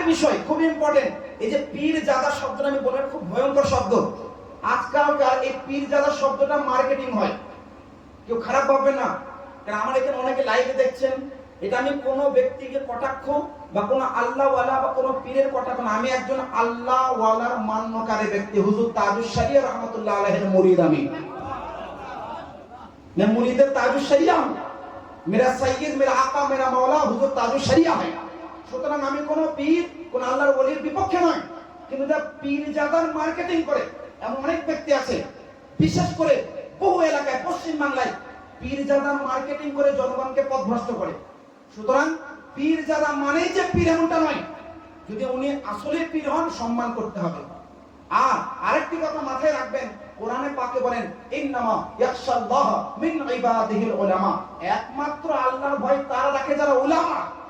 আরেকটা বিষয় খুব ইম্পর্টেন্ট এই যে পীর জাদা শব্দটা আমি বললাম খুব ভয়ঙ্কর শব্দ আজকালকার এই পীর জাদা শব্দটা মার্কেটিং হয় কেউ খারাপ ভাববে না কারণ আমার এখানে অনেকে লাইভে দেখছেন এটা আমি কোনো ব্যক্তিকে কটাক্ষ বা কোনো আল্লাহওয়ালা বা কোনো পীরের কটাক্ষ না আমি একজন আল্লাহওয়ালার মান্যকারী ব্যক্তি হুজুর তাজুস শারিয়া রহমতুল্লাহ আলাইহির মুরিদ আমি मैं मुरीद ताजुस शरिया हूं मेरा सैयद मेरा आका मेरा मौला হুজুর তাজুস শরিয়া হয় সুতরাং আমি কোনো পীর, কোন আল্লাহর ওলির বিপক্ষে নয় কিন্তু যা পীর জাদার মার্কেটিং করে, এমন অনেক ব্যক্তি আছে, বিশেষ করে বহু এলাকায়, পশ্চিম বাংলায়, পীর জাদার মার্কেটিং করে জনগণকে পথভ্রষ্ট করে। সুতরাং পীর জাদা মানেই যে পীর এমনটা নয়, যদি উনি আসলে পীর হন, সম্মান করতে হবে। আর আরেকটি কথা মাথায় রাখবেন, কোরআনে পাকে বলেন, ইন্নামা ইয়াখশাল্লাহ মিন ইবাদিহিল উলামা। একমাত্র আল্লাহর ভয় তারা রাখে যারা উলামা। উলা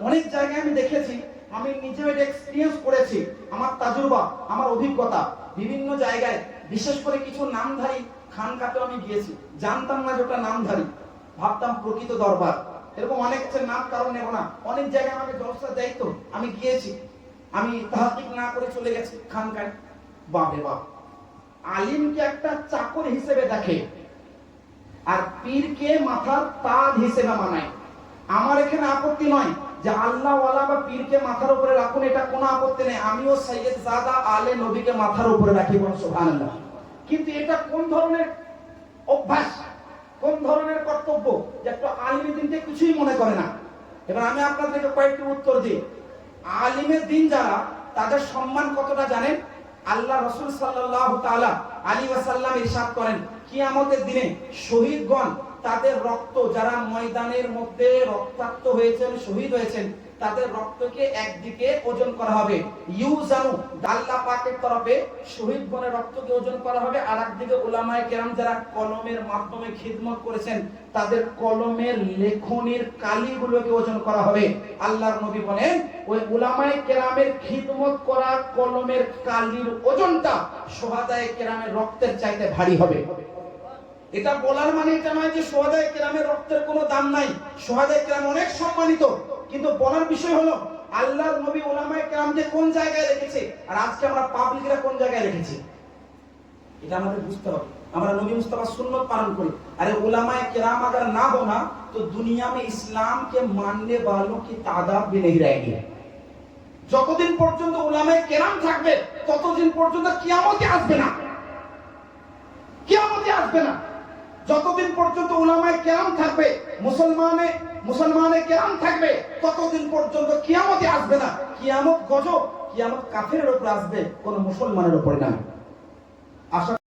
অনেক জায়গায় আমি দেখেছি, আমি নিজেও এটা এক্সপিরিয়েন্স করেছি, আমার তাজুরবা, আমার অভিজ্ঞতা। বিভিন্ন জায়গায়, বিশেষ করে কিছু নামধারী খানকাতে আমি গিয়েছি। জানতাম না যে ওটা নামধারী। ভাবতাম প্রকৃত দরবার। এরকম অনেক আছে, নাম কারণ নেব না। অনেক জায়গায় আমাকে জলসা দেয় তো, আমি গিয়েছি। আমি তাহাকিক না করে চলে গেছি খানকায়। বাপরে বাপ। আলিমকে একটা চাকর হিসেবে দেখে। আর পীরকে মাথার তাজ হিসেবে মানায়। আমার এখানে আপত্তি নয় যে আল্লাহ ওয়ালা বা পীরকে মাথার উপরে রাখুন, এটা কোনো আপত্তি নেই। আমিও সৈয়দ জাদা আলে নবীকে মাথার উপরে রাখি বলুন সুবহানাল্লাহ। কিন্তু এটা কোন ধরনের অভ্যাস? কোন ধরনের কর্তব্য? যে একটা আলিম দিনকে কিছুই মনে করে না। এবার আমি আপনাদেরকে কয়েকটি উত্তর দিই। আলিমের দিন যারা, তাদের সম্মান কতটা জানেন? আল্লাহ রসুল সাল্লাহ তাআলা আলী ওয়াসাল্লাম ইরশাদ করেন, কিয়ামতের দিনে শহীদগণ তাদের রক্ত, যারা ময়দানের মধ্যে রক্তাক্ত হয়েছেন, শহীদ হয়েছেন, তাদের রক্তকে একদিকে ওজন করা হবে। ইউজানু, আল্লাহ পাকের তরফে শহীদ গণের রক্তকে ওজন করা হবে। আর একদিকে উলামায়ে কেরাম যারা কলমের মাধ্যমে খিদমত করেছেন, তাদের কলমের লেখনির কালিগুলোকে ওজন করা হবে। আল্লাহর নবী বলেন, ওই উলামায়ে কেরামের খিদমত করা কলমের কালির ওজনটা সোহাদায়ে কেরামের রক্তের চাইতে ভারী হবে এটা বলার মানে এটা নয় যে সোহাদায় কেরামের রক্তের কোনো দাম নাই সোহাদায় কেরাম অনেক সম্মানিত কিন্তু বলার বিষয় হলো আল্লাহর নবী ওলামায়ে কেরামকে কোন জায়গায় রেখেছে আর আজকে আমরা পাবলিকরা কোন জায়গায় রেখেছি এটা আমাদের বুঝতে হবে আমরা নবী মুস্তাফা সুন্নত পালন করি अरे उलमाए किराम अगर ना होना तो दुनिया में इस्लाम के मानने वालों की तादाद भी नहीं रहेगी যতদিন পর্যন্ত উলামে কেরাম থাকবে, ততদিন পর্যন্ত কিয়ামতে আসবে না। কিয়ামতে আসবে না। যতদিন পর্যন্ত উলামায় কেরাম থাকবে, মুসলমানে মুসলমানে কেরাম থাকবে, ততদিন পর্যন্ত কিয়ামতে আসবে না। কিয়ামত গজব, কিয়ামত কাফের উপর আসবে, কোন মুসলমানের উপরে না। আশা